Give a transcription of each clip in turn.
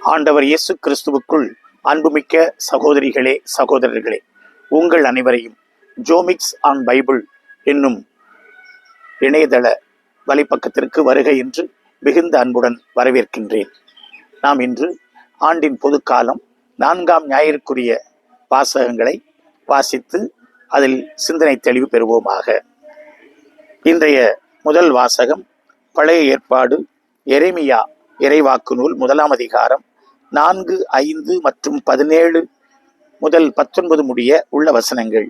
ஆண்டவர் இயேசு கிறிஸ்துவுக்குள் அன்புமிக்க சகோதரிகளே சகோதரர்களே உங்கள் அனைவரையும் ஜோமிக்ஸ் ஆன் பைபிள் என்னும் இணையதள வலைப்பக்கத்திற்கு வருகை என்று மிகுந்த அன்புடன் வரவேற்கின்றேன். நாம் இன்று ஆண்டின் பொதுக்காலம் நான்காம் ஞாயிற்குரிய வாசகங்களை வாசித்து அதில் சிந்தனை தெளிவு பெறுவோமாக. இன்றைய முதல் வாசகம் பழைய ஏற்பாடு எரேமியா இறைவாக்கு நூல் முதலாம் அதிகாரம் நான்கு ஐந்து மற்றும் பதினேழு முதல் பத்தொன்பது முடிய உள்ள வசனங்கள்.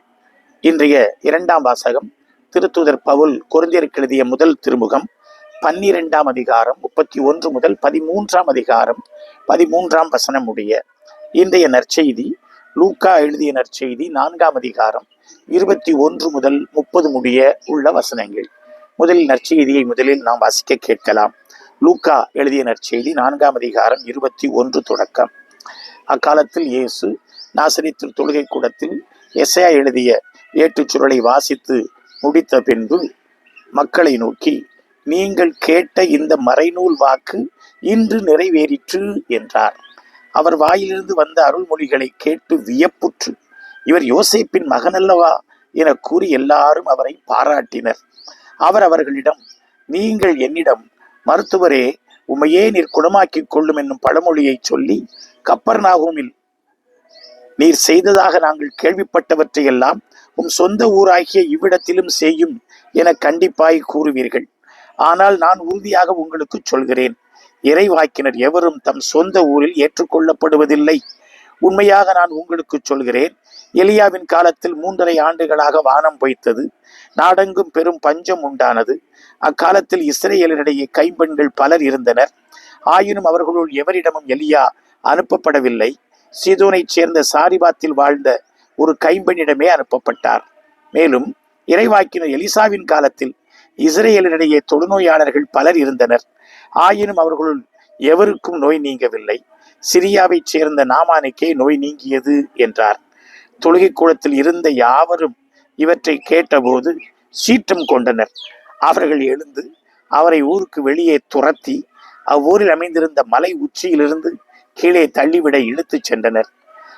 இன்றைய இரண்டாம் வாசகம் திருத்தூதர் பவுல் குறைந்தியருக்கு எழுதிய முதல் திருமுகம் பன்னிரெண்டாம் அதிகாரம் முப்பத்தி ஒன்று முதல் பதிமூன்றாம் அதிகாரம் பதிமூன்றாம் வசனம் உடைய இன்றைய நற்செய்தி லூக்கா எழுதிய நற்செய்தி நான்காம் அதிகாரம் இருபத்தி ஒன்று முதல் முப்பது முடிய உள்ள வசனங்கள். முதலில் நற்செய்தியை முதலில் நாம் வாசிக்க கேட்கலாம். லூக்கா எழுதிய நற்செய்தி நான்காம் அதிகாரம் இருபத்தி ஒன்று தொடக்கம். அக்காலத்தில் இயேசு நாசரித்தில் தொழுகை கூடத்தில் எஸ்ஐயா எழுதிய ஏட்டுச் சுருளை வாசித்து முடித்த பின்பு மக்களை நோக்கி நீங்கள் கேட்ட இந்த மறைநூல் வாக்கு இன்று நிறைவேறிற்று என்றார். அவர் வாயிலிருந்து வந்த அருள்மொழிகளை கேட்டு வியப்புற்று இவர் யோசிப்பின் மகனல்லவா? என கூறி எல்லாரும் அவரை பாராட்டினர். அவர் அவர்களிடம் நீங்கள் என்னிடம் மருத்துவரே உமையே நீர் குணமாக்கிக் கொள்ளும் என்னும் பழமொழியை சொல்லி கப்பர்நாகூமில் நீர் செய்ததாக நாங்கள் கேள்விப்பட்டவற்றை எல்லாம் உம் சொந்த ஊராகிய இவ்விடத்திலும் செய்யும் என கண்டிப்பாய் கூறுவீர்கள். ஆனால் நான் உறுதியாக உங்களுக்கு சொல்கிறேன் இறைவாக்கினர் எவரும் தம் சொந்த ஊரில் ஏற்றுக்கொள்ளப்படுவதில்லை. உண்மையாக நான் உங்களுக்கு சொல்கிறேன். எலியாவின் காலத்தில் மூன்றரை ஆண்டுகளாக வானம் பொய்த்தது. நாடெங்கும் பெரும் பஞ்சம் உண்டானது. அக்காலத்தில் இஸ்ரேலினிடையே கைம்பெண்கள் பலர் இருந்தனர். ஆயினும் அவர்களுள் எவரிடமும் எலியா அனுப்பப்படவில்லை. சீதோனைச் சேர்ந்த சாரிபாத்தில் வாழ்ந்த ஒரு கைம்பெண்ணிடமே அனுப்பப்பட்டார். மேலும் இறைவாக்கினர் எலிசாவின் காலத்தில் இஸ்ரேலினிடையே தொழுநோயாளர்கள் பலர் இருந்தனர். ஆயினும் அவர்களுள் எவருக்கும் நோய் நீங்கவில்லை. சிரியாவைச் சேர்ந்த நாமானுக்கே நோய் நீங்கியது என்றார். தொழுகை கூடத்தில் இருந்த யாவரும் இவற்றை கேட்டபோது சீற்றம் கொண்டனர். அவர்கள் எழுந்து அவரை ஊருக்கு வெளியே துரத்தி அவ்வூரில் அமைந்திருந்த மலை உச்சியிலிருந்து கீழே தள்ளிவிட இழுத்துச் சென்றனர்.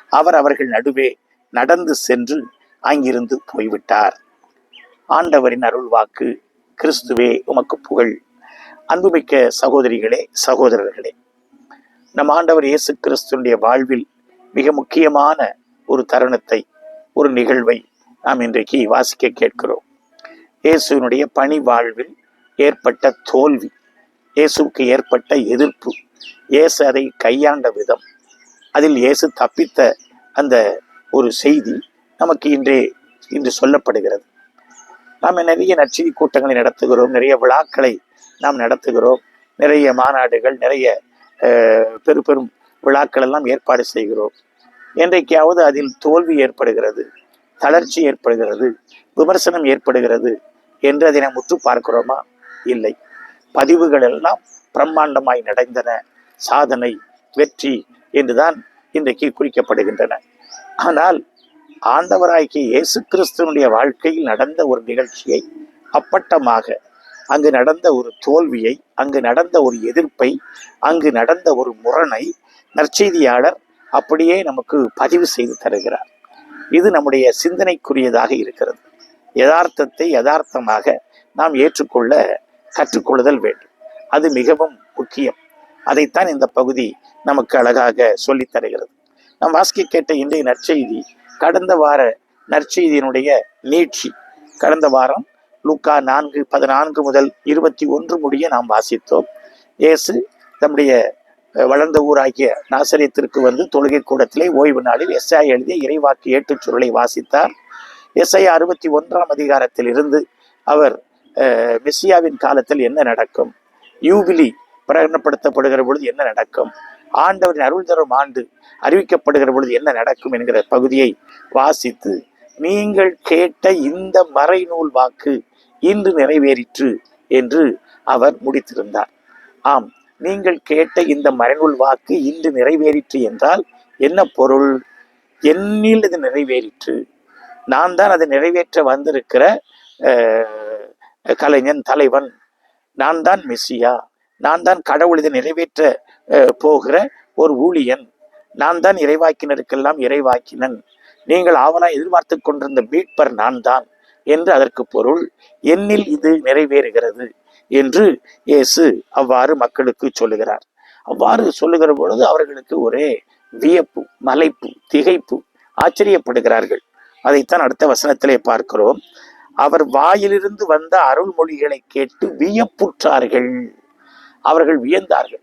அவர் அவர்கள் நடுவே நடந்து சென்று அங்கிருந்து போய்விட்டார். ஆண்டவரின் அருள்வாக்கு கிறிஸ்துவே உமக்கு புகழ். அன்புமிக்க சகோதரிகளே சகோதரர்களே நம் ஆண்டவர் இயேசு கிறிஸ்துடைய வாழ்வில் மிக முக்கியமான ஒரு தருணத்தை ஒரு நிகழ்வை நாம் இன்றைக்கு வாசிக்க கேட்கிறோம். இயேசுவினுடைய பணி வாழ்வில் ஏற்பட்ட தோல்வி இயேசுவுக்கு ஏற்பட்ட எதிர்ப்பு இயேசு அதை கையாண்ட விதம் அதில் இயேசு தப்பித்த அந்த ஒரு செய்தி நமக்கு இன்றே இன்று சொல்லப்படுகிறது. நாம் நிறைய நற்செய்தி கூட்டங்களை நடத்துகிறோம் நிறைய விழாக்களை நாம் நடத்துகிறோம் நிறைய மாநாடுகள் நிறைய பெரு பெரும் விழாக்கள் எல்லாம் ஏற்பாடு செய்கிறோம். என்றைக்காவது அதில் தோல்வி ஏற்படுகிறது தளர்ச்சி ஏற்படுகிறது விமர்சனம் ஏற்படுகிறது என்று அதை நாம் உற்று பார்க்கிறோமா? இல்லை. பதிவுகள் எல்லாம் பிரம்மாண்டமாய் நடந்தன. சாதனை வெற்றி என்றுதான் இன்றைக்கு குறிக்கப்படுகின்றன. ஆனால் ஆண்டவராகிய இயேசு கிறிஸ்துவனுடைய வாழ்க்கையில் நடந்த ஒரு நிகழ்ச்சியை அப்பட்டமாக அங்கு நடந்த ஒரு தோல்வியை அங்கு நடந்த ஒரு எதிர்ப்பை அங்கு நடந்த ஒரு முரணை நற்செய்தியாளர் அப்படியே நமக்கு பதிவு செய்து தருகிறார். இது நம்முடைய சிந்தனைக்குரியதாக இருக்கிறது. யதார்த்தத்தை யதார்த்தமாக நாம் ஏற்றுக்கொள்ள கற்றுக்கொள்ளுதல் வேண்டும். அது மிகவும் முக்கியம். அதைத்தான் இந்த பகுதி நமக்கு அழகாக சொல்லித் தருகிறது. நாம் வாசிக்க கேட்ட இன்றைய நற்செய்தி கடந்த வார நற்செய்தியினுடைய நீட்சி கடந்த வாரம் லூக்கா நான்கு பதினான்கு முதல் இருபத்தி ஒன்று முடிய நாம் வாசித்தோம். இயேசு தம்முடைய வளர்ந்த ஊராகிய நாசரியத்திற்கு வந்து தொழுகை கூடத்திலே ஓய்வு நாளில் எஸ்ஐ எழுதிய இறைவாக்கு ஏட்டுச் சுருளை வாசித்தார். எஸ்ஐ அறுபத்தி ஒன்றாம் அதிகாரத்தில் இருந்து அவர் மெஸ்ஸியாவின் காலத்தில் என்ன நடக்கும்? யூபிலி பிரகடனப்படுத்தப்படுகிற பொழுது என்ன நடக்கும்? ஆண்டவரின் அருள் தரும் ஆண்டு அறிவிக்கப்படுகிற பொழுது என்ன நடக்கும் என்கிற பகுதியை வாசித்து நீங்கள் கேட்ட இந்த மறைநூல் வாக்கு இன்று நிறைவேறிற்று என்று அவர் முடித்திருந்தார். ஆம் நீங்கள் கேட்ட இந்த மறைநூல் வாக்கு இன்று நிறைவேறிற்று என்றால் என்ன பொருள்? என்னில் இது நிறைவேறிற்று. நான் தான் அதை நிறைவேற்ற வந்திருக்கிற கலைஞன் தலைவன். நான் தான் மெஸ்ஸியா. நான் தான் கடவுள் இதை நிறைவேற்ற போகிற ஒரு ஊழியன். நான் தான் இறைவாக்கினருக்கெல்லாம் இறைவாக்கினன். நீங்கள் ஆவலாக எதிர்பார்த்து கொண்டிருந்த மீட்பர் நான் தான். என்று அதற்கு பொருள் என்னில் இது நிறைவேறுகிறது என்று இயேசு அவ்வாறு மக்களுக்கு சொல்லுகிறார். அவ்வாறு சொல்லுகிற பொழுது அவர்களுக்கு ஒரே வியப்பு மலைப்பு திகைப்பு ஆச்சரியப்படுகிறார்கள். அதைத்தான் அடுத்த வசனத்திலே பார்க்கிறோம். அவர் வாயிலிருந்து வந்த அருள்மொழிகளை கேட்டு வியப்புற்றார்கள். அவர்கள் வியந்தார்கள்.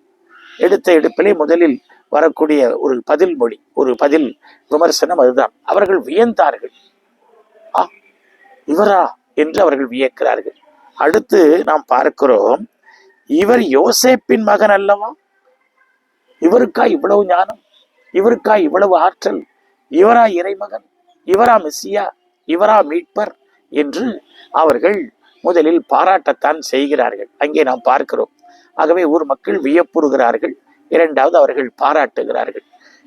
எடுத்த எடுப்பிலே முதலில் வரக்கூடிய ஒரு பதில் மொழி ஒரு பதில் விமர்சனம் அதுதான். அவர்கள் வியந்தார்கள். இவரா என்று அவர்கள் வியக்கிறார்கள். அடுத்து நாம் பார்க்கிறோம் இவர் யோசேப்பின் மகன் அல்லவா? இவருக்கா இவ்வளவு ஞானம்? இவருக்கா இவ்வளவு ஆற்றல்? இவரா இறைமகன்? இவரா மிஸ்ஸியா? இவரா மீட்பர்? என்று அவர்கள் முதலில் பாராட்டத்தான் செய்கிறார்கள். அங்கே நாம் பார்க்கிறோம். ஆகவே ஊர் மக்கள் வியப்புறுகிறார்கள். இரண்டாவது அவர்கள் பாராட்டுகிறார்கள்.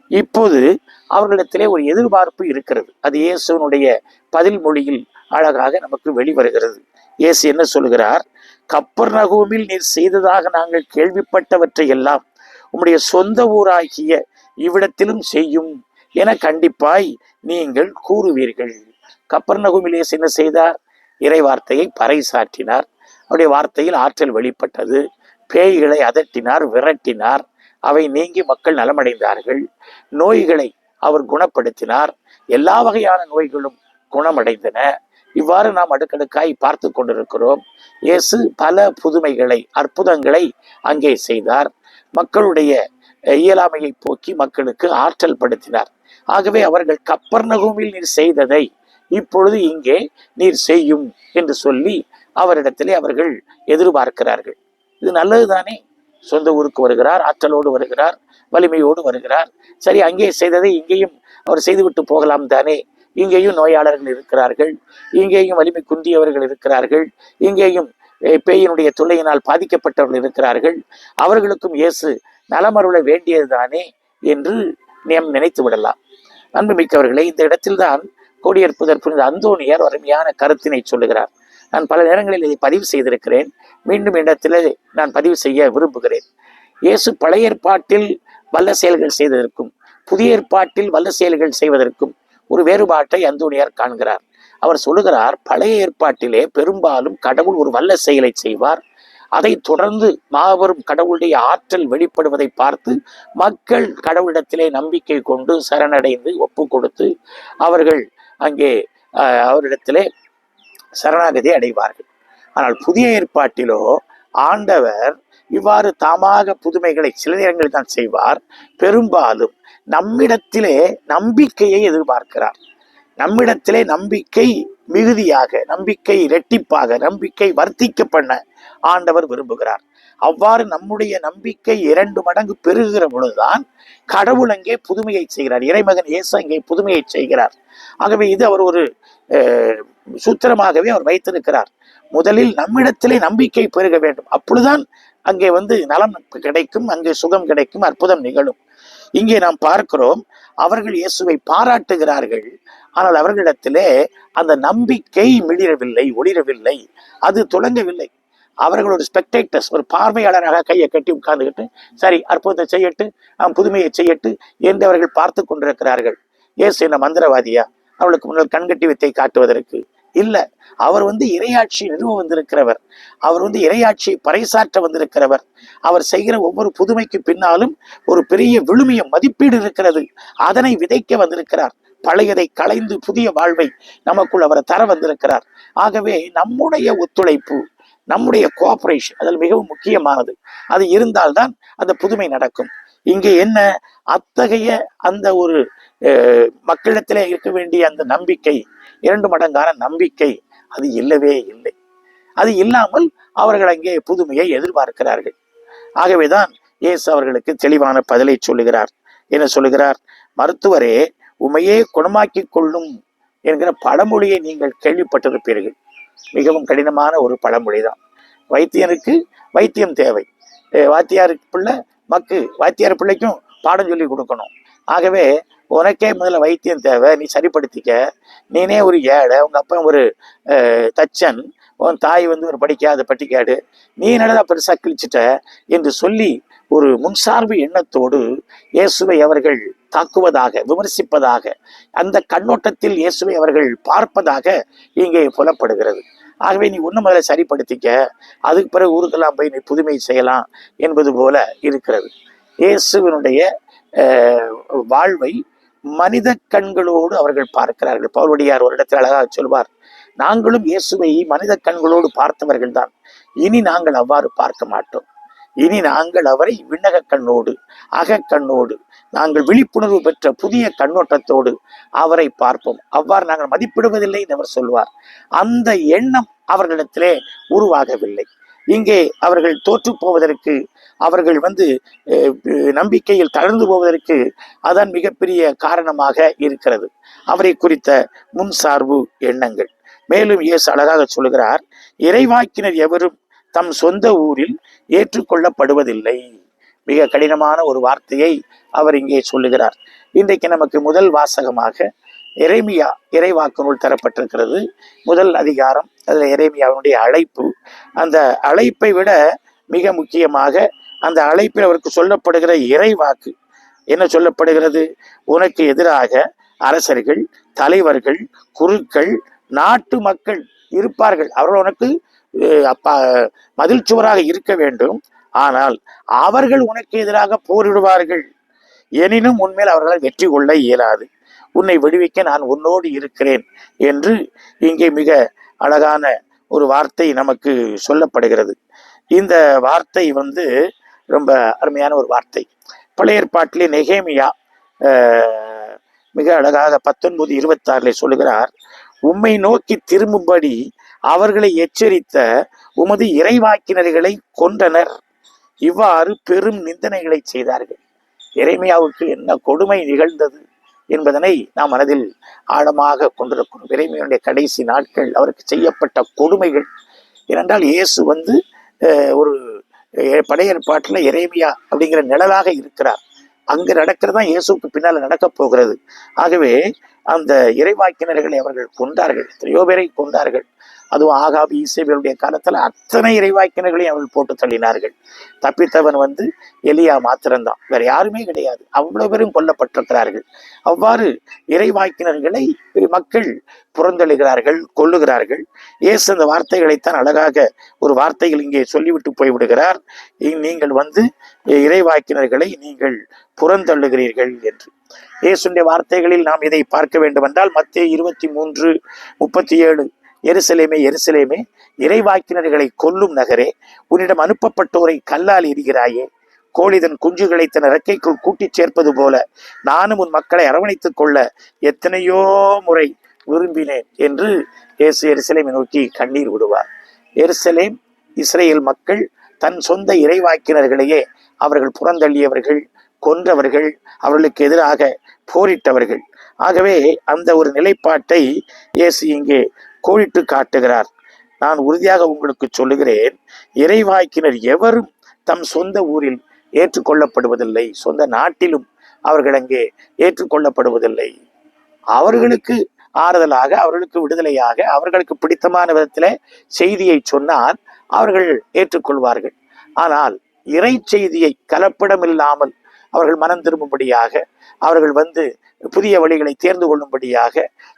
இப்போது அவர்களிடத்திலே ஒரு எதிர்பார்ப்பு இருக்கிறது. அது இயேசுனுடைய பதில் மொழியில் அழகாக நமக்கு வெளிவருகிறது. இயேசு என்ன சொல்கிறார் கப்பர் நகூமில் நீர் செய்ததாக நாங்கள் கேள்விப்பட்டவற்றை எல்லாம் உம்முடைய சொந்த ஊராகிய இவ்விடத்திலும் செய்யும் என கண்டிப்பாய் நீங்கள் கூறுவீர்கள். கப்பர் நகுமில் இயேசு என்ன செய்தார்? இறை வார்த்தையை பறைசாற்றினார். அவருடைய வார்த்தையில் ஆற்றல் வெளிப்பட்டது. பேய்களை அதட்டினார் விரட்டினார். அவை நீங்கி மக்கள் நலமடைந்தார்கள். நோய்களை அவர் குணப்படுத்தினார். எல்லா வகையான நோய்களும் குணமடைந்தன. இவ்வாறு நாம் அடுக்கடுக்காய் பார்த்து கொண்டிருக்கிறோம். இயேசு பல புதுமைகளை அற்புதங்களை அங்கே செய்தார். மக்களுடைய இயலாமையை போக்கி மக்களுக்கு ஆற்றல் படுத்தினார். ஆகவே அவர்கள் கப்பர் நகூமில் நீர் செய்ததை இப்பொழுது இங்கே நீர் செய்யும் என்று சொல்லி அவரிடத்திலே அவர்கள் எதிர்பார்க்கிறார்கள். இது நல்லதுதானே? சொந்த ஊருக்கு வருகிறார் ஆற்றலோடு வருகிறார் வலிமையோடு வருகிறார். சரி அங்கே செய்ததை இங்கேயும் அவர் செய்துவிட்டு போகலாம் தானே? இங்கேயும் நோயாளர்கள் இருக்கிறார்கள் இங்கேயும் வலிமை குந்தியவர்கள் இருக்கிறார்கள் இங்கேயும் பேயினுடைய தொல்லையினால் பாதிக்கப்பட்டவர்கள் இருக்கிறார்கள். அவர்களுக்கும் இயேசு நலமருள வேண்டியதுதானே என்று நாம் நினைத்து விடலாம். அன்புமிக்கவர்களே இந்த இடத்தில்தான் கோடியற்புதற் புரிந்த அந்தோனியார் அருமையான கருத்தினை சொல்லுகிறார். நான் பல நேரங்களில் இதை பதிவு செய்திருக்கிறேன். மீண்டும் இடத்திலே நான் பதிவு செய்ய விரும்புகிறேன். இயேசு பழைய ஏற்பாட்டில் வல்ல செயல்கள் செய்ததற்கும் புதிய ஏற்பாட்டில் வல்ல செயல்கள் செய்வதற்கும் ஒரு வேறுபாட்டை அந்தோனியார் காண்கிறார். அவர் சொல்லுகிறார் பழைய ஏற்பாட்டிலே பெரும்பாலும் கடவுள் ஒரு வல்ல செயலை செய்வார். அதை தொடர்ந்து மாபெரும் கடவுளுடைய ஆற்றல் வெளிப்படுவதை பார்த்து மக்கள் கடவுளிடத்திலே நம்பிக்கை கொண்டு சரணடைந்து ஒப்பு கொடுத்து அவர்கள் அங்கே அவரிடத்திலே சரணாகதி அடைவார்கள். ஆனால் புதிய ஏற்பாட்டிலோ ஆண்டவர் இவ்வாறு தாமாக புதுமைகளை சில நேரங்களில் தான் செய்வார். பெரும்பாலும் நம்மிடத்திலே நம்பிக்கையை எதிர்பார்க்கிறார். நம்மிடத்திலே நம்பிக்கை மிகுதியாக நம்பிக்கை இரட்டிப்பாக நம்பிக்கை வர்த்திக்க பண்ண ஆண்டவர் விரும்புகிறார். அவ்வாறு நம்முடைய நம்பிக்கை இரண்டு மடங்கு பெருகிற பொழுதுதான் கடவுள் அங்கே புதுமையை செய்கிறார். இறைமகன் இயேசு அங்கே புதுமையை செய்கிறார். ஆகவே இது அவர் ஒரு அஹ், சூத்திரமாகவே அவர் வைத்திருக்கிறார். முதலில் நம்மிடத்திலே நம்பிக்கை பெருக வேண்டும். அப்பொழுதுதான் அங்கே வந்து நலம் கிடைக்கும் அங்கே சுகம் கிடைக்கும் அற்புதம் நிகழும். இங்கே நாம் பார்க்கிறோம் அவர்கள் இயேசுவை பாராட்டுகிறார்கள். ஆனால் அவர்களிடத்திலே அந்த நம்பிக்கை மிளிரவில்லை ஒளிரவில்லை. அது தொடங்கவில்லை. அவர்களோட ஸ்பெக்டேட்டர்ஸ் ஒரு பார்வையாளராக கையை கட்டி உட்கார்ந்துக்கிட்டு சரி அற்புதத்தை செய்யட்டு புதுமையை செய்யட்டு என்று அவர்கள் பார்த்து கொண்டிருக்கிறார்கள். இயேசு என்ன மந்திரவாதியா? அவளுக்கு முன்னால் கண்கட்டி வித்தை காட்டுவதற்கு. இல்ல. அவர் வந்து இறையாட்சி நிறுவ வந்திருக்கிறவர். அவர் வந்து இறையாட்சியை பறைசாற்ற வந்திருக்கிறவர். அவர் செய்கிற ஒவ்வொரு புதுமைக்கு பின்னாலும் ஒரு பெரிய விழுமிய மதிப்பீடு இருக்கிறது. அதனை விதைக்க வந்திருக்கிறார். பழையதை களைந்து புதிய வாழ்வை நமக்குள் அவர் தர வந்திருக்கிறார். ஆகவே நம்முடைய ஒத்துழைப்பு நம்முடைய கோஆபரேஷன் அதில் மிகவும் முக்கியமானது. அது இருந்தால்தான் அந்த புதுமை நடக்கும். இங்கே என்ன? அத்தகைய அந்த ஒரு மக்களிடத்திலே இருக்க வேண்டிய அந்த நம்பிக்கை இரண்டு மடங்கான நம்பிக்கை அது இல்லவே இல்லை. அது இல்லாமல் அவர்கள் அங்கே புதுமையை எதிர்பார்க்கிறார்கள். ஆகவேதான் இயேசு அவர்களுக்கு தெளிவான பதிலை சொல்லுகிறார். என்ன சொல்லுகிறார்? மருத்துவரே உமையே குணமாக்கி கொள்ளும் என்கிற பழமொழியை நீங்கள் கேள்விப்பட்டிருப்பீர்கள். மிகவும் கடினமான ஒரு பழமொழி தான் வைத்தியனுக்கு வைத்தியம் தேவை. வாத்தியாருக்கு பிள்ளை மக்கு வாத்தியார் பிள்ளைக்கும் பாடம் சொல்லி கொடுக்கணும். ஆகவே உனக்கே முதல்ல வைத்தியம் தேவை நீ சரிப்படுத்திக்க. நீனே ஒரு ஏழை உங்க அப்பா ஒரு தச்சன் உன் தாய் வந்து ஒரு படிக்காத பட்டிக்காடு. நீ என்னடா பெருசாக கிழிச்சிட்ட என்று சொல்லி ஒரு முன்சார்பு எண்ணத்தோடு இயேசுவை அவர்கள் தாக்குவதாக விமர்சிப்பதாக அந்த கண்ணோட்டத்தில் இயேசுவை அவர்கள் பார்ப்பதாக இங்கே புலப்படுகிறது. ஆகவே நீ ஒன்று முதல்ல சரிப்படுத்திக்க அதுக்கு பிறகு ஊருக்கெல்லாம் போய் நீ புதுமை செய்யலாம் என்பது போல இருக்கிறது. இயேசுவினுடைய வாழ்வை மனித கண்களோடு அவர்கள் பார்க்கிறார்கள். பவுலடியார் ஒரு இடத்தில் அழகாக சொல்வார் நாங்களும் இயேசுவை மனித கண்களோடு பார்த்தவர்கள் தான். இனி நாங்கள் அவ்வாறு பார்க்க மாட்டோம். இனி நாங்கள் அவரை விண்ணக கண்ணோடு அகக்கண்ணோடு நாங்கள் விழிப்புணர்வு பெற்ற புதிய கண்ணோட்டத்தோடு அவரை பார்ப்போம். அவ்வாறு நாங்கள் மதிப்பிடுவதில்லை என்று அவர் சொல்வார். அந்த எண்ணம் அவர்களிடத்திலே உருவாகவில்லை. இங்கே அவர்கள் தோற்று போவதற்கு அவர்கள் வந்து நம்பிக்கையில் தளர்ந்து போவதற்கு அதன் மிகப்பெரிய காரணமாக இருக்கிறது. அவரை குறித்த முன்சார்பு எண்ணங்கள். மேலும் இயேசு அழகாக சொல்கிறார் இறைவாக்கினர் எவரும் தம் சொந்த ஊரில் ஏற்றுக்கொள்ளப்படுவதில்லை. மிக கடினமான ஒரு வார்த்தையை அவர் இங்கே சொல்லுகிறார். இன்றைக்கு நமக்கு முதல் வாசகமாக இறைமியா இறைவாக்கு நூல் தரப்பட்டிருக்கிறது. முதல் அதிகாரம் அதில் இறைமியாவினுடைய அழைப்பு. அந்த அழைப்பை விட மிக முக்கியமாக அந்த அழைப்பில் அவருக்கு சொல்லப்படுகிற இறைவாக்கு என்ன சொல்லப்படுகிறது? உனக்கு எதிராக அரசர்கள் தலைவர்கள் குருக்கள் நாட்டு மக்கள் இருப்பார்கள். அவர்கள் உனக்கு அப்பா மதில் சுவராக இருக்க வேண்டும். ஆனால் அவர்கள் உனக்கு எதிராக போரிடுவார்கள். எனினும் உண்மையில் அவர்களால் வெற்றி கொள்ள இயலாது. உன்னை விடுவிக்க நான் உன்னோடு இருக்கிறேன் என்று இங்கே மிக அழகான ஒரு வார்த்தை நமக்கு சொல்லப்படுகிறது. இந்த வார்த்தை வந்து ரொம்ப அருமையான ஒரு வார்த்தை. பழைய ஏற்பாட்டிலே நெகேமியா மிக அழகாக பத்தொன்பது இருபத்தாறில் சொல்லுகிறார் உம்மை நோக்கி திரும்பும்படி அவர்களை எச்சரித்த உமது இறைவாக்கினர்களை கொண்டனர் இவ்வாறு பெரும் நிந்தனைகளை செய்தார்கள். இறைமையாவுக்கு என்ன கொடுமை நிகழ்ந்தது. என்பதனை நாம் மனதில் ஆழமாக கொண்டிருக்கிறோம். இறைமையுடைய கடைசி நாட்கள் அவருக்கு செய்யப்பட்ட கொடுமைகள். ஏனென்றால் இயேசு வந்து அஹ், ஒரு படையற்பாட்டில் பழைய இறைமையா அப்படிங்கிற நிழலாக இருக்கிறார். அங்கு நடக்கிறது தான் இயேசுக்கு பின்னால் நடக்கப் போகிறது. ஆகவே அந்த இறைவாக்கினர்களை அவர்கள் கொண்டார்கள் எத்தனையோ பேரை கொண்டார்கள் அதுவும் ஆகாபி இசைவருடைய காலத்துல அத்தனை இறைவாக்கினர்களையும் அவர்கள் போட்டு தள்ளினார்கள். தப்பித்தவன் வந்து எலியா மாத்திரம்தான். வேற யாருமே கிடையாது. அவ்வளவு பேரும் கொல்லப்பட்டிருக்கிறார்கள். அவ்வாறு இறைவாக்கினர்களை மக்கள் புறந்தழுகிறார்கள் கொல்லுகிறார்கள். இயேசு அந்த வார்த்தைகளைத்தான் அழகாக ஒரு வார்த்தைகள் இங்கே சொல்லிவிட்டு போய்விடுகிறார். நீங்கள் வந்து இறைவாக்கினர்களை நீங்கள் புறந்தள்ளுகிறீர்கள் என்று. இயேசுடைய வார்த்தைகளில் நாம் இதை பார்க்க வேண்டும் என்றால் மத்திய இருபத்தி மூன்று முப்பத்தி ஏழு எருசலேமே எருசலேமே இறைவாக்கினர்களை கொல்லும் நகரே உன்னிடம் அனுப்பப்பட்டோரை கல்லால் எரிகிறாயே கோழிதன் குஞ்சுகளை தன் இறக்கைக்குள் கூட்டிச் சேர்ப்பது போல நானும் உன் மக்களை அரவணைத்துக் கொள்ள எத்தனையோ முறை விரும்பினேன் என்று இயேசு எருசலேமை நோக்கி கண்ணீர் விடுவார். எருசலேம் இஸ்ரேல் மக்கள் தன் சொந்த இறைவாக்கினர்களையே அவர்கள் புறந்தள்ளியவர்கள் கொன்றவர்கள் அவர்களுக்கு எதிராக போரிட்டவர்கள். ஆகவே அந்த ஒரு நிலைப்பாட்டை இயேசு இங்கே கோடிட்டு காட்டுகிறார். நான் உறுதியாக உங்களுக்கு சொல்லுகிறேன் இறைவாய்க்கினர் எவரும் தம் சொந்த ஊரில் ஏற்றுக்கொள்ளப்படுவதில்லை சொந்த நாட்டிலும் அவர்கள் அங்கே ஏற்றுக்கொள்ளப்படுவதில்லை. அவர்களுக்கு ஆறுதலாக அவர்களுக்கு விடுதலையாக அவர்களுக்கு பிடித்தமான விதத்தில் செய்தியை சொன்னால் அவர்கள் ஏற்றுக்கொள்வார்கள். ஆனால் இறை செய்தியை கலப்படமில்லாமல் அவர்கள் மனம் திரும்பும்படியாக அவர்கள் வந்து புதிய வழிகளை தேர்ந்து கொள்ளும்படியாக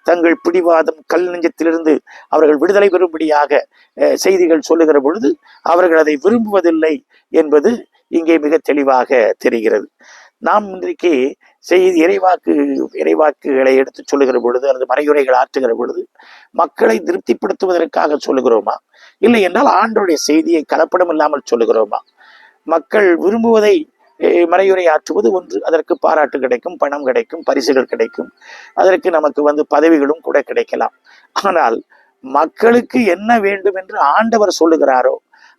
தங்கள் பிடிவாதம் கல் நெஞ்சத்திலிருந்து அவர்கள் விடுதலை பெறும்படியாக அஹ், செய்திகள் சொல்லுகிற பொழுது அவர்கள் அதை விரும்புவதில்லை என்பது இங்கே மிக தெளிவாக தெரிகிறது. நாம் இன்றைக்கு செய்தி இறைவாக்கு இறைவாக்குகளை எடுத்து சொல்லுகிற பொழுது அல்லது மறையுரைகள் ஆற்றுகிற பொழுது மக்களை திருப்திப்படுத்துவதற்காக சொல்லுகிறோமா? இல்லை என்றால் ஆண்டோடைய செய்தியை கலப்படம் இல்லாமல் சொல்லுகிறோமா? மக்கள் விரும்புவதை மறையுரை ஆற்றுவது ஒன்று. அதற்கு பாராட்டு கிடைக்கும் பணம் கிடைக்கும் பரிசுகள் கிடைக்கும். அதற்கு நமக்கு வந்து பதவிகளும் கூட கிடைக்கலாம். ஆனால் மக்களுக்கு என்ன வேண்டும் என்று ஆண்டவர் சொல்லுகிறாரோ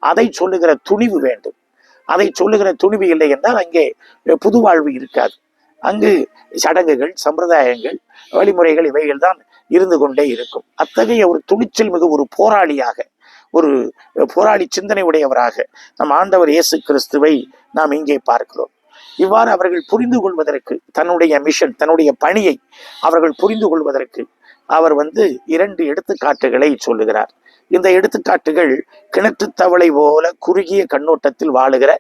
அதை சொல்லுகிற துணிவு வேண்டும். அதை சொல்லுகிற துணிவு இல்லை என்றால் அங்கே புது வாழ்வு இருக்காது. அங்கு சடங்குகள் சம்பிரதாயங்கள் வழிமுறைகள் இவைகள் தான் இருந்து கொண்டே இருக்கும். அத்தகைய ஒரு துணிச்சல் மிகு ஒரு போராளியாக ஒரு போராளி சிந்தனை உடையவராக நம் ஆண்டவர் இயேசு கிறிஸ்துவை நாம் இங்கே பார்க்கிறோம். இவ்வாறு அவர்கள் புரிந்து கொள்வதற்கு தன்னுடைய மிஷன் தன்னுடைய பணியை அவர்கள் புரிந்து கொள்வதற்கு அவர் வந்து இரண்டு எடுத்துக்காட்டுகளை சொல்லுகிறார். இந்த எடுத்துக்காட்டுகள் கிணற்று தவளை போல குறுகிய கண்ணோட்டத்தில் வாழுகிற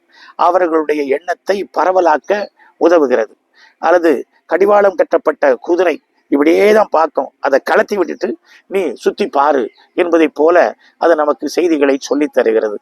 அவர்களுடைய எண்ணத்தை பரவலாக்க உதவுகிறது. அல்லது கடிவாளம் கட்டப்பட்ட குதிரை இப்படியே தான் பார்க்கும். அதை கலத்தி விட்டுட்டு நீ சுத்தி பாரு என்பதைப் போல அது நமக்கு செய்திகளை சொல்லித் தருகிறது.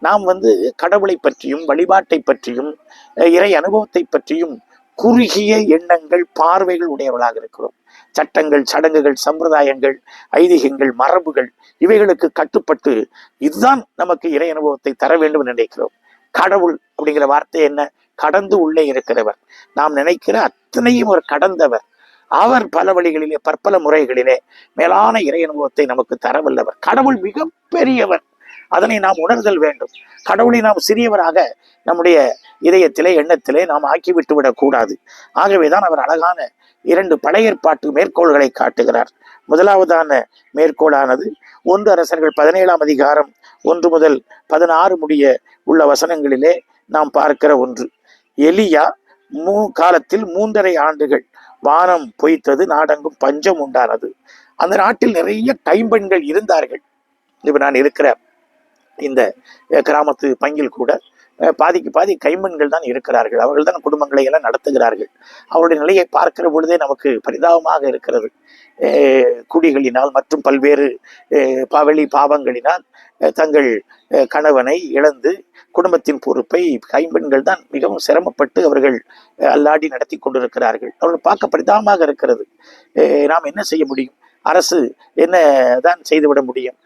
நாம் வந்து கடவுளை பற்றியும் வழிபாட்டை பற்றியும் இறை அனுபவத்தை பற்றியும் குறுகிய எண்ணங்கள் பார்வைகள் உடையவர்களாக இருக்கிறோம். சட்டங்கள் சடங்குகள் சம்பிரதாயங்கள் ஐதீகங்கள் மரபுகள் இவைகளுக்கு கட்டுப்பட்டு இதுதான் நமக்கு இறை அனுபவத்தை தர வேண்டும் நினைக்கிறோம். கடவுள் அப்படிங்கிற வார்த்தை என்ன? கடந்து உள்ளே இருக்கிறவர். நாம் நினைக்கிற அத்தனையும் ஒரு கடந்தவர். அவர் பல வழிகளிலே பற்பல முறைகளிலே மேலான இறை அனுபவத்தை நமக்கு தரவல்லவர். கடவுள் மிக பெரியவர் அதனை நாம் உணர்தல் வேண்டும். கடவுளை நாம் சிறியவராக நம்முடைய இதயத்திலே எண்ணத்திலே நாம் ஆக்கிவிட்டு விடக்கூடாது. ஆகவேதான் அவர் அழகான இரண்டு படையற்பாட்டு மேற்கோள்களை காட்டுகிறார். முதலாவதான மேற்கோளானது ஒன்று அரசர்கள் பதினேழாம் அதிகாரம் ஒன்று முதல் பதினாறு முடிய உள்ள வசனங்களிலே நாம் பார்க்கிற ஒன்று. எலியா மூ காலத்தில் மூன்றரை ஆண்டுகள் வானம் பொய்த்தது நாடெங்கும் பஞ்சம் உண்டானது. அந்த நாட்டில் நிறைய கைம்பெண்கள் இருந்தார்கள். இப்ப நான் இருக்கிற இந்த கிராமத்து பங்கில் கூட பாதிக்கு பாதி கைம்பெண்கள் தான் இருக்கிறார்கள். அவர்கள் தான் குடும்பங்களை எல்லாம் நடத்துகிறார்கள். அவருடைய நிலையை பார்க்கிற பொழுதே நமக்கு பரிதாபமாக இருக்கிறது. குடிகளினால் மற்றும் பல்வேறு அஹ், பவழி பாவங்களினால் தங்கள் அஹ், கணவனை இழந்து குடும்பத்தின் பொறுப்பை கைம்பெண்கள் தான் மிகவும் சிரமப்பட்டு அவர்கள் அல்லாடி நடத்தி கொண்டிருக்கிறார்கள். அவர்கள் பார்க்க பரிதாபமாக இருக்கிறது. நாம் என்ன செய்ய முடியும்? அரசு என்ன தான் செய்துவிட முடியும்?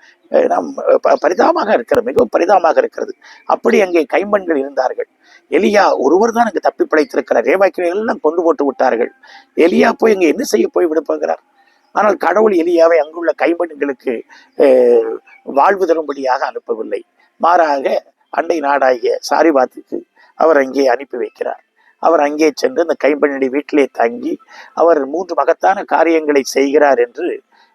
நாம் ப- பரிதாபமாக இருக்கிறது மிகவும் பரிதாபமாக இருக்கிறது. அப்படி அங்கே கைம்பெண்கள் இருந்தார்கள். எலியா ஒருவர் தான் அங்கு தப்பி பிழைத்திருக்கிறார். ரேவாய்க்கு எல்லாம் கொண்டு போட்டு விட்டார்கள். எலியா போய் அங்கே என்ன செய்ய போய் விட போகிறார் ஆனால் கடவுள் எலியாவை அங்குள்ள கைம்பெண்களுக்கு வாழ்வு தரும்படியாக அனுப்பவில்லை. மாறாக அண்டை நாடாகிய சாரிபாத்துக்கு அவர் அங்கே அனுப்பி வைக்கிறார். அவர் அங்கே சென்று அந்த கைம்பெண்ணுடைய வீட்டிலே தங்கி அவர் மூன்று மகத்தான காரியங்களை செய்கிறார் என்று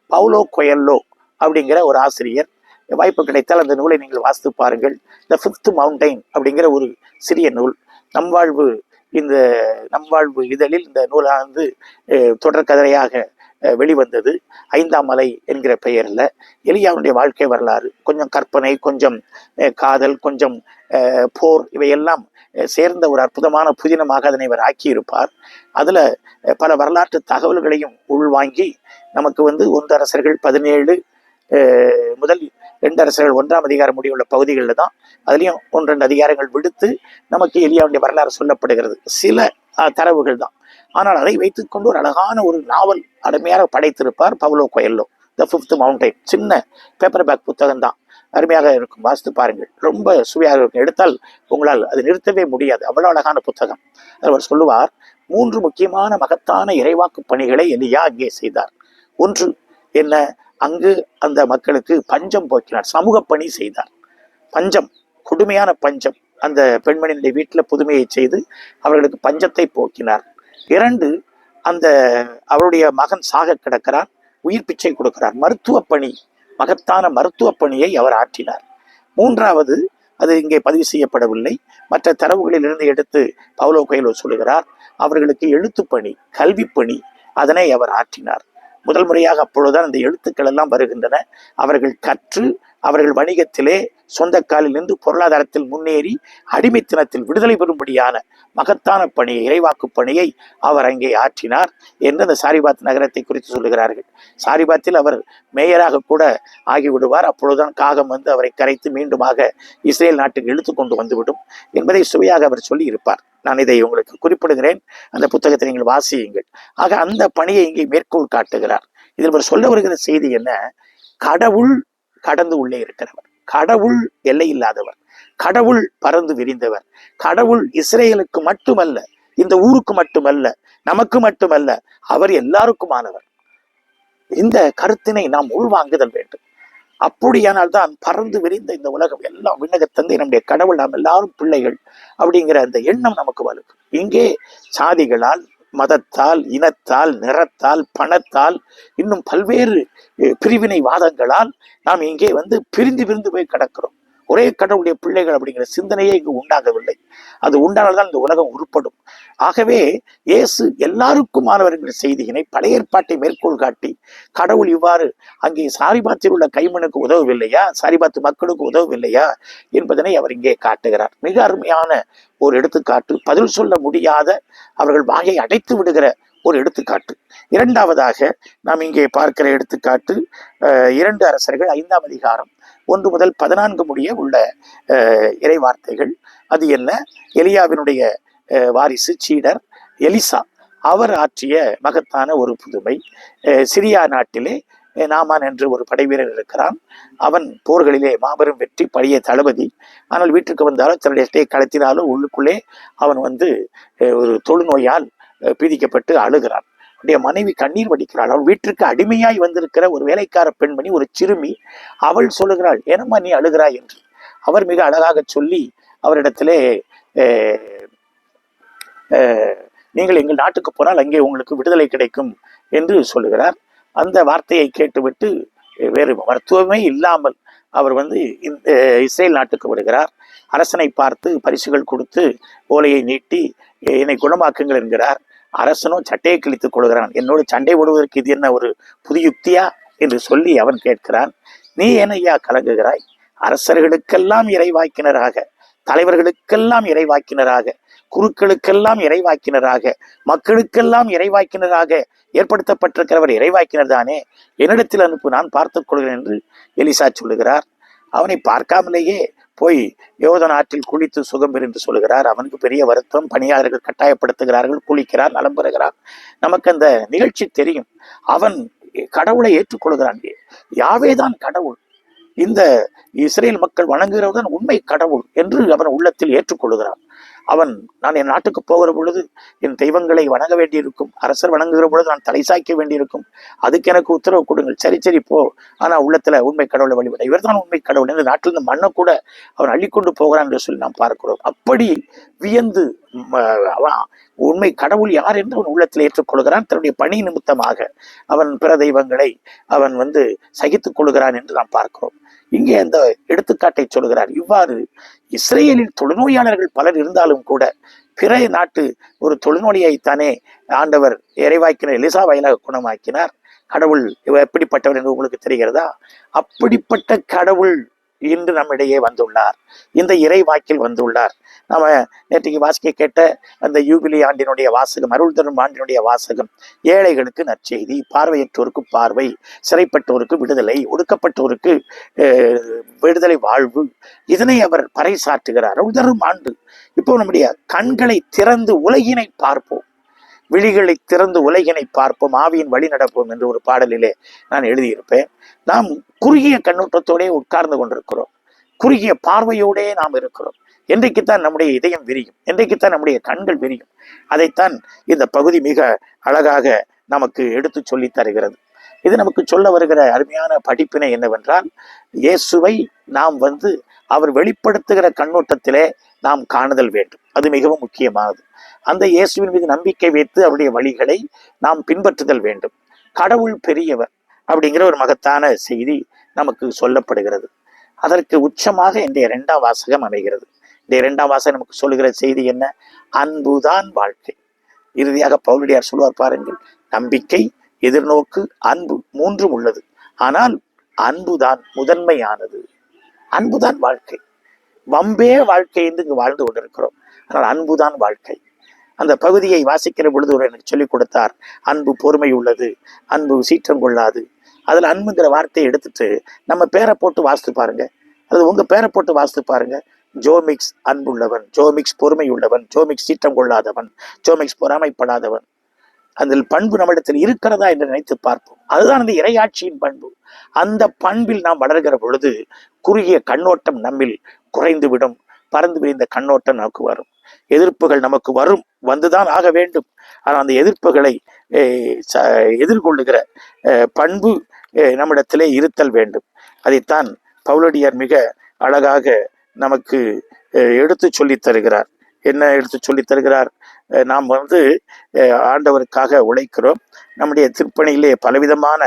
பவுலோ கொயல்லோ அப்படிங்கிற ஒரு ஆசிரியர். வாய்ப்பு கிடைத்தால் அந்த நூலை நீங்கள் வாசித்து பாருங்கள். த ஃபிஃப்த் மவுண்டைன் அப்படிங்கிற ஒரு சிறிய நூல். நம் வாழ்வு இந்த நம் வாழ்வு இதழில் இந்த நூலானது அஹ், தொடர்கதையாக வெளிவந்தது. ஐந்தாம் மலை என்கிற பெயரில் எலியாவுடைய வாழ்க்கை வரலாறு. கொஞ்சம் கற்பனை கொஞ்சம் காதல் கொஞ்சம் போர் இவையெல்லாம் சேர்ந்த ஒரு அற்புதமான புதினமாக அதனை இவர் ஆக்கியிருப்பார். அதில் பல வரலாற்று தகவல்களையும் உள்வாங்கி நமக்கு வந்து ஒன்று அரசர்கள் பதினேழு முதல் ரெண்டு அரசர்கள் ஒன்றாம் அதிகாரம் முடிவுள்ள பகுதிகளில் தான் அதுலேயும் ஒன்று ரெண்டு அதிகாரங்கள் விடுத்து நமக்கு எலியாவுடைய வரலாறு சொல்லப்படுகிறது. சில தரவுகள் தான். ஆனால் அதை வைத்துக்கொண்டு ஒரு அழகான ஒரு நாவல் அருமையாக படைத்திருப்பார் Paulo Coelho the fifth mountain சின்ன பேப்பர் பேக் புத்தகம் தான். அருமையாக இருக்கும். வாசித்து பாருங்கள். ரொம்ப சுவையாக இருக்கும். எடுத்தால் உங்களால் அது நிறுத்தவே முடியாது. அவ்வளோ அழகான புத்தகம். அவர் சொல்லுவார் மூன்று முக்கியமான மகத்தான இறைவாக்கு பணிகளை எலியா அங்கே செய்தார். ஒன்று என்ன அங்கு அந்த மக்களுக்கு பஞ்சம் போக்கினார். சமூக பணி செய்தார். பஞ்சம் கொடுமையான பஞ்சம். அந்த பெண்மணியினுடைய வீட்டில் புதுமையை செய்து அவர்களுக்கு பஞ்சத்தை போக்கினார். இரண்டு அந்த அவருடைய மகன் சாக கிடக்கிறார் உயிர் பிச்சை கொடுக்கிறார் மருத்துவ பணி மகத்தான மருத்துவ பணியை அவர் ஆற்றினார். மூன்றாவது அது இங்கே பதிவு செய்யப்படவில்லை. மற்ற தரவுகளிலிருந்து எடுத்து பவுலோ கைலோ சொல்லுகிறார் அவர்களுக்கு எழுத்து பணி கல்வி பணி அதனை அவர் ஆற்றினார். முதல் முறையாக அப்பொழுதுதான் அந்த எழுத்துக்கள் எல்லாம் வருகின்றன. அவர்கள் கற்று அவர்கள் வணிகத்திலே சொந்த காலில் பொருளாதாரத்தில் முன்னேறி அடிமைத்தனத்தில் விடுதலை பெறும்படியான மகத்தான பணியை இறைவாக்கு பணியை அவர் அங்கே ஆற்றினார் என்று அந்த சாரிபாத் நகரத்தை குறித்து சொல்லுகிறார்கள். சாரிபாத்தில் அவர் மேயராக கூட ஆகிவிடுவார். அப்பொழுதுதான் காகம் வந்து அவரை கரைத்து மீண்டுமாக இஸ்ரேல் நாட்டுக்கு இழுத்து கொண்டு வந்துவிடும் என்பதை சுவையாக அவர் சொல்லி இருப்பார் நான் இதை உங்களுக்கு குறிப்பிடுகிறேன். அந்த புத்தகத்தை நீங்கள் வாசியுங்கள். ஆக அந்த பணியை இங்கே மேற்கோள் காட்டுகிறார். இதில் அவர் சொல்ல வருகிற செய்தி என்ன? கடவுள் கடந்து உள்ளே இருக்கிறவர். கடவுள் எல்லை இல்லாதவர் கடவுள் பறந்து விரிந்தவர். கடவுள் இஸ்ரேலுக்கு மட்டுமல்ல இந்த ஊருக்கு மட்டுமல்ல நமக்கு மட்டுமல்ல அவர் எல்லாருக்குமானவர். இந்த கருத்தினை நாம் உள்வாங்குதல் வேண்டும். அப்படியானால் தான் பறந்து விரிந்த இந்த உலகம் எல்லாம் விண்ணகத்தந்து நம்முடைய கடவுள் நாம் எல்லாரும் பிள்ளைகள் அப்படிங்கிற அந்த எண்ணம் நமக்கு வலுக்கும். இங்கே சாதிகளால் மதத்தால் இனத்தால் நிறத்தால் பணத்தால் இன்னும் பல்வேறு பிரிவினை வாதங்களால் நாம் இங்கே வந்து பிரிந்து பிரிந்து போய் கிடக்கிறோம். ஒரே கடவுளுடைய பிள்ளைகள் அப்படிங்கிற சிந்தனையே இங்கு உண்டாகவில்லை. அது உண்டானால்தான் இந்த உலகம் உருப்படும். ஆகவே இயேசு எல்லாருக்குமானவர் என்கிற செய்தியினை பழைய ஏற்பாட்டை மேற்கோள் காட்டி கடவுள் இவ்வாறு அங்கே சாரிபாத்தில் உள்ள கைமனுக்கு உதவவில்லையா? சாரிபாத்து மக்களுக்கு உதவவில்லையா? என்பதனை அவர் இங்கே காட்டுகிறார். மிக அருமையான ஒரு எடுத்துக்காட்டு. பதில் சொல்ல முடியாத அவர்கள் வாயை அடைத்து விடுகிற ஒரு எடுத்துக்காட்டு. இரண்டாவதாக நாம் இங்கே பார்க்கிற எடுத்துக்காட்டு அஹ், இரண்டு அரசர்கள் ஐந்தாம் அதிகாரம் ஒன்று முதல் பதினான்கு முடிய உள்ள இறை வார்த்தைகள் அது என்ன? எலியாவினுடைய வாரிசு சீடர் எலிசா. அவர் ஆற்றிய மகத்தான ஒரு புதுமை. சிரியா நாட்டிலே நாமான் என்று ஒரு படைவீரர் இருக்கிறான். அவன் போர்களிலே மாபெரும் வெற்றி பழைய தளபதி. ஆனால் வீட்டுக்கு வந்தாலும் தன்னுடைய ஸ்டே களத்தினாலும் உள்ளுக்குள்ளே அவன் வந்து ஒரு தொழுநோயால் பீதிக்கப்பட்டு அழுகிறான். அவனுடைய மனைவி கண்ணீர் வடிக்கிறாள். அவள் வீட்டிற்கு அடிமையாய் வந்திருக்கிற ஒரு வேலைக்கார பெண்மணி ஒரு சிறுமி அவள் சொல்லுகிறாள் ஏனம்மா நீ அழுகிறாய்? என்று. அவர் மிக அழகாக சொல்லி அவரிடத்திலே நீங்கள் எங்கள் நாட்டுக்கு போனால் அங்கே உங்களுக்கு விடுதலை கிடைக்கும் என்று சொல்லுகிறார். அந்த வார்த்தையை கேட்டுவிட்டு வேறு மருத்துவமே இல்லாமல் அவர் வந்து இஸ்ரேல் நாட்டுக்கு வருகிறார். அரசனை பார்த்து பரிசுகள் கொடுத்து ஓலையை நீட்டி என்னை குணமாக்குங்கள் என்கிறார். அரசனும் சட்டையை கிழித்துக் கொள்கிறான். என்னோடு சண்டை போடுவதற்கு இது என்ன ஒரு புது யுக்தியா? என்று சொல்லி அவன் கேட்கிறான். நீ ஏன் ஐயா கலங்குகிறாய்? அரசர்களுக்கெல்லாம் இறைவாக்கினராக தலைவர்களுக்கெல்லாம் இறைவாக்கினராக குருக்களுக்கெல்லாம் இறைவாக்கினராக மக்களுக்கெல்லாம் இறைவாக்கினராக ஏற்படுத்தப்பட்டிருக்கிறவர் இறைவாக்கினர் தானே? என்னிடத்தில் அனுப்பு நான் பார்த்துக் கொள்கிறேன் என்று எலிசா சொல்லுகிறார். அவனை பார்க்காமலேயே போய் யோதன் ஆற்றில் குளித்து சுகம் என்று சொல்லுகிறார் அவனுக்கு பெரிய வருத்தம். பணியாளர்கள் கட்டாயப்படுத்துகிறார்கள். குளிக்கிறார் நலம் பெறுகிறார். நமக்கு அந்த நிகழ்ச்சி தெரியும். அவன் கடவுளை ஏற்றுக்கொள்கிறான். யாவேதான் கடவுள். இந்த இஸ்ரேல் மக்கள் வணங்குகிறவன் உண்மை கடவுள் என்று அவன் உள்ளத்தில் ஏற்றுக்கொள்கிறான். அவன் நான் என் நாட்டுக்கு போகிற பொழுது என் தெய்வங்களை வணங்க வேண்டியிருக்கும் அரசர் வணங்குகிற பொழுது நான் தலை சாய்க்க வேண்டியிருக்கும். அதுக்கு எனக்கு உத்தரவு கொடுங்கள். சரி சரி போ. ஆனால் உள்ளத்துல உண்மை கடவுளை வழிபட. இவர்தான் உண்மை கடவுள். இந்த நாட்டிலிருந்து மண்ணை கூட அவன் அள்ளிக்கொண்டு போகிறான் என்று சொல்லி நாம் பார்க்கிறோம். அப்படி வியந்து அவன் உண்மை கடவுள் யார் என்று அவன் உள்ளத்தில் ஏற்றுக்கொள்கிறான். தன்னுடைய பணி நிமித்தமாக அவன் பிற தெய்வங்களை அவன் வந்து சகித்துக் கொள்கிறான் என்று நாம் பார்க்கிறோம். இங்கே அந்த எடுத்துக்காட்டை சொல்கிறார். இவ்வாறு இஸ்ரேலில் தொழுநோயாளர்கள் பலர் இருந்தாலும் கூட பிற நாட்டு ஒரு தொழுநோயைத்தானே ஆண்டவர் இறைவாக்கினர் எலிசா வாயிலாக குணமாக்கினார். கடவுள் இவர் எப்படிப்பட்டவர் என்று உங்களுக்கு தெரிகிறதா? அப்படிப்பட்ட கடவுள் இன்று நம்மிடையே வந்துள்ளார். இந்த இறை வாக்கில் வந்துள்ளார். நாம நேற்றைக்கு வாசிக்க கேட்ட அந்த யூபிலி ஆண்டினுடைய வாசகம் அருள் தரும் ஆண்டினுடைய வாசகம் ஏழைகளுக்கு நற்செய்தி பார்வையற்றோருக்கு பார்வை சிறைப்பட்டோருக்கு விடுதலை ஒடுக்கப்பட்டோருக்கு அஹ், விடுதலை வாழ்வு இதனை அவர் பறைசாற்றுகிறார். அருள் தரும் ஆண்டு. இப்போ நம்முடைய கண்களை திறந்து உலகினை பார்ப்போம். விழிகளை திறந்து உலகினை பார்ப்போம் ஆவியின் வழி நடப்போம் என்று ஒரு பாடலிலே நான் எழுதியிருப்பேன். நாம் குறுகிய கண்ணோட்டத்தோடே உட்கார்ந்து கொண்டிருக்கிறோம். குறுகிய பார்வையோடே நாம் இருக்கிறோம். என்றைக்குத்தான் நம்முடைய இதயம் விரியும் என்றைக்குத்தான் நம்முடைய கண்கள் விரியும் அதைத்தான் இந்த பகுதி மிக அழகாக நமக்கு எடுத்து சொல்லி தருகிறது. இது நமக்கு சொல்ல வருகிற அருமையான படிப்பினை என்னவென்றால் இயேசுவை நாம் வந்து அவர் வெளிப்படுத்துகிற கண்ணோட்டத்திலே நாம் காணுதல் வேண்டும். அது மிகவும் முக்கியமானது. அந்த இயேசுவின் மீது நம்பிக்கை வைத்து அவருடைய வழிகளை நாம் பின்பற்றுதல் வேண்டும். கடவுள் பெரியவர் அப்படிங்கிற ஒரு மகத்தான செய்தி நமக்கு சொல்லப்படுகிறது. அதற்கு உச்சமாக இந்த இரண்டாம் வாசகம் அமைகிறது. இந்த இரண்டாம் வாசகம் நமக்கு சொல்லுகிற செய்தி என்ன? அன்புதான் வாழ்க்கை. இறுதியாக பவுலடியார் சொல்வார் பாருங்கள் நம்பிக்கை எதிர்நோக்கு அன்பு மூன்றும் உள்ளது. ஆனால் அன்புதான் முதன்மையானது. அன்புதான் வாழ்க்கை. வம்பே வாழ்க்கை என்று இங்கு வாழ்ந்து கொண்டிருக்கிறோம். ஆனால் அன்புதான் வாழ்க்கை. அந்த பகுதியை வாசிக்கிற பொழுது ஒரு எனக்கு சொல்லிக் கொடுத்தார் அன்பு பொறுமை உள்ளது அன்பு சீற்றம் கொள்ளாது. அதுல அன்புங்கிற வார்த்தையை எடுத்துட்டு நம்ம பேரை போட்டு வாசித்து பாருங்க. அது உங்க பேரை போட்டு வாசித்து பாருங்க. ஜோமிக்ஸ் அன்புள்ளவன் ஜோமிக்ஸ் பொறுமை உள்ளவன் ஜோமிக்ஸ் சீற்றம் கொள்ளாதவன் ஜோமிக்ஸ் பொறாமைப்படாதவன். அதில் பண்பு நம்மிடத்தில் இருக்கிறதா என்று நினைத்து பார்ப்போம். அதுதான் அந்த இறையாட்சியின் பண்பு. அந்த பண்பில் நாம் வளர்கிற பொழுது குறுகிய கண்ணோட்டம் நம்மில் குறைந்து விடும் பறந்து விரிந்த கண்ணோட்டம் நமக்கு வரும். எதிர்ப்புகள் நமக்கு வரும். வந்துதான் ஆக வேண்டும். ஆனால் அந்த எதிர்ப்புகளை ச- எதிர்கொள்ளுகிற பண்பு நம்மிடத்திலே இருத்தல் வேண்டும். அதைத்தான் பவுலடியார் மிக அழகாக நமக்கு எடுத்து சொல்லித் தருகிறார். என்ன எடுத்து சொல்லித் தருகிறார்? நாம் வந்து ஆண்டவருக்காக உழைக்கிறோம். நம்முடைய திருப்பணியிலே பலவிதமான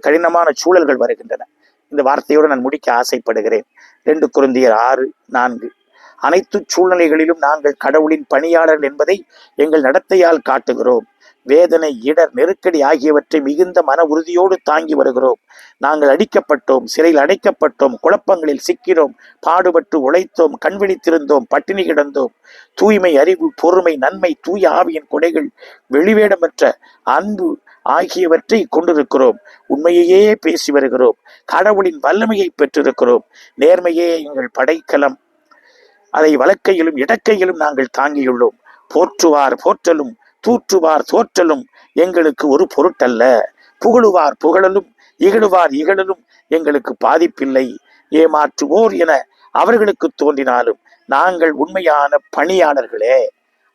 கடினமான சூழல்கள் வருகின்றன. இந்த வார்த்தையோடு நான் முடிக்க ஆசைப்படுகிறேன். ரெண்டு குருந்தியர் ஆறு நான்கு. அனைத்து சூழ்நிலைகளிலும் நாங்கள் கடவுளின் பணியாளர்கள் என்பதை எங்கள் நடத்தையால் காட்டுகிறோம். வேதனை இடர் நெருக்கடி ஆகியவற்றை மிகுந்த மன உறுதியோடு தாங்கி வருகிறோம். நாங்கள் அடிக்கப்பட்டோம் சிறையில் அடைக்கப்பட்டோம் குழப்பங்களில் சிக்கினோம் பாடுபட்டு உழைத்தோம் கண்விழித்திருந்தோம் பட்டினி கிடந்தோம். தூய்மை அறிவு பொறுமை நன்மை தூய ஆவியின் கொடைகள் வெளிவேடமற்ற அன்பு ஆகியவற்றை கொண்டிருக்கிறோம். உண்மையையே பேசி வருகிறோம். கடவுளின் வல்லமையை பெற்றிருக்கிறோம். நேர்மையே எங்கள் படைக்கலம். அதை வழக்கையிலும் இடக்கையிலும் நாங்கள் தாங்கியுள்ளோம். போற்றுவார் போற்றலும் தூற்றுவார் தோற்றலும் எங்களுக்கு ஒரு பொருட்டல்ல. புகழுவார் புகழலும் இகழுவார் இகழலும் எங்களுக்கு பாதிப்பில்லை. ஏமாற்றுவோர் என அவர்களுக்கு தோன்றினாலும் நாங்கள் உண்மையான பணியாளர்களே.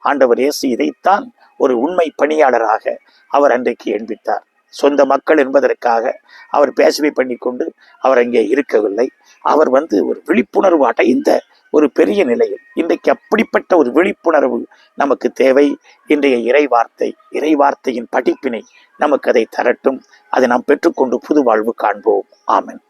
ஆண்டவர் இயேசு இதைத்தான் ஒரு உண்மை பணியாளராக அவர் அன்றைக்கு எண்பித்தார் சொந்த மக்கள் என்பதற்காக அவர் பேசவை பண்ணி கொண்டு அவர் அங்கே இருக்கவில்லை. அவர் வந்து ஒரு விழிப்புணர்வு அடைந்த ஒரு பெரிய நிலையில் இன்றைக்கு அப்படிப்பட்ட ஒரு விழிப்புணர்வு நமக்கு தேவை. இன்றைய இறை வார்த்தை இறை வார்த்தையின் படிப்பினை நமக்கு அதை தரட்டும். அதை நாம் பெற்றுக்கொண்டு புது வாழ்வு காண்போம். ஆமன்.